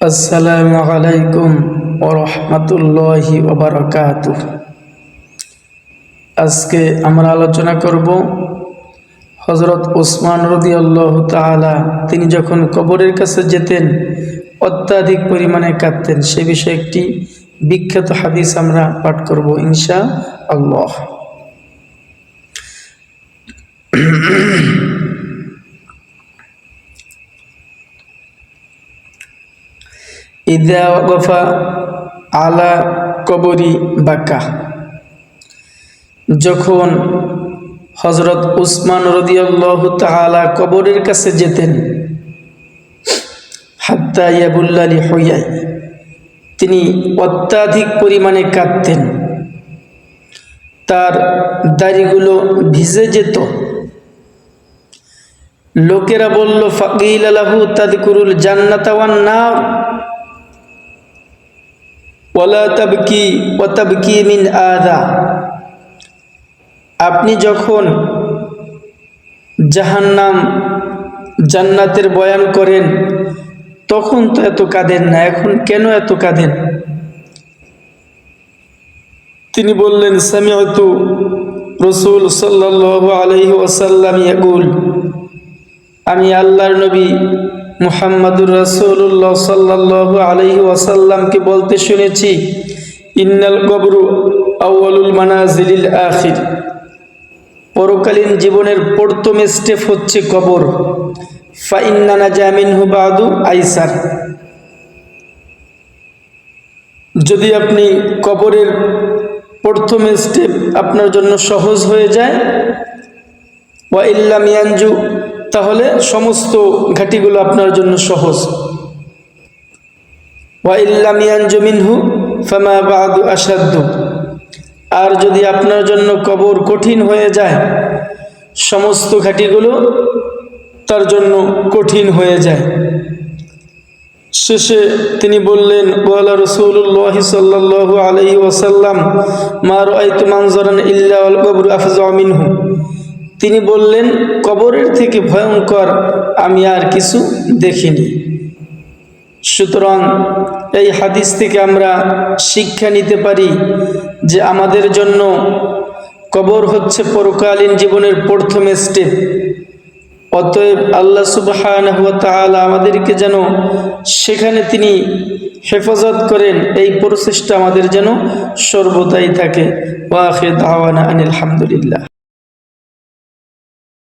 আসসালামু আলাইকুম ওরহমতুল্লাহি ওবরকাত আজকে আমরা আলোচনা করব হজরত ওসমান রদি আল্লাহ তালা তিনি যখন কবরের কাছে যেতেন, অত্যাধিক পরিমাণে কাঁদতেন। সে বিষয়ে একটি বিখ্যাত হাদিস আমরা পাঠ করব ইনশা আল্লাহ ইদা আলা কবরি বাকা যখন হজরত উসমান রদিয়াল্লাহ তালা কবরের কাছে যেতেন, হাত্তা ইয়াবুল্লালি হইয়াই তিনি অত্যাধিক পরিমাণে কাঁদতেন। তার দাড়িগুলো ভিজে যেত। লোকেরা বলল, ফাকিল আলাহু তাদকুরুল জান্নাতাওয়ান না ওয়ালা তাবকি ওয়াতাবকি মিন আদা। আপনি যখন জাহান্নাম জান্নাতের বয়ান করেন, তখন তো এত কাঁদেন না, এখন কেন এত কাঁদেন? তিনি বললেন সামিয়তু রসুল সাল্লাহ আলহি ওসাল্লাম ইয়াগুল আমি আল্লাহর নবী মুহাম্মাদুর রাসূলুল্লাহ সাল্লাল্লাহু আলাইহি ওয়াসাল্লামকে বলতে শুনেছি, ইন্নাল কবরু আউয়ালুল মানাজিলিল আখির। পরকালীন জীবনের প্রথম স্টেপ হচ্ছে কবর। ফাইন্নানা জামিনহু বাদু আইসার। যদি আপনি কবরের প্রথম স্টেপ আপনার জন্য সহজ হয়ে যায়, ওয়া ইল্লাম ইয়ানজু তাহলে সমস্ত ঘাটিগুলো আপনার জন্য সহজ। ওয়াইল্লামিয়ানজমিনহু ফামা আসাধ্য আর যদি আপনার জন্য কবর কঠিন হয়ে যায়, সমস্ত ঘাটিগুলো তার জন্য কঠিন হয়ে যায়। শেষে তিনি বললেন ওয়ালা রসুল্লাহ সাল্লাহ আলহি ওসাল্লাম মার আইতু মানজরান ইল্লা আল কবর আফজামিনহু তিনি বললেন, কবরের থেকে ভয়ঙ্কর আমি আর কিছু দেখিনি। সুতরাং এই হাদিস থেকে আমরা শিক্ষা নিতে পারি যে আমাদের জন্য কবর হচ্ছে পরকালীন জীবনের প্রথম স্টেপ অতএব আল্লাহ সুবাহ আমাদেরকে যেন সেখানে তিনি হেফাজত করেন, এই প্রচেষ্টা আমাদের যেন সর্বদাই থাকে। ওয়াখে দাওয়ানা আনিল আলহামদুলিল্লাহ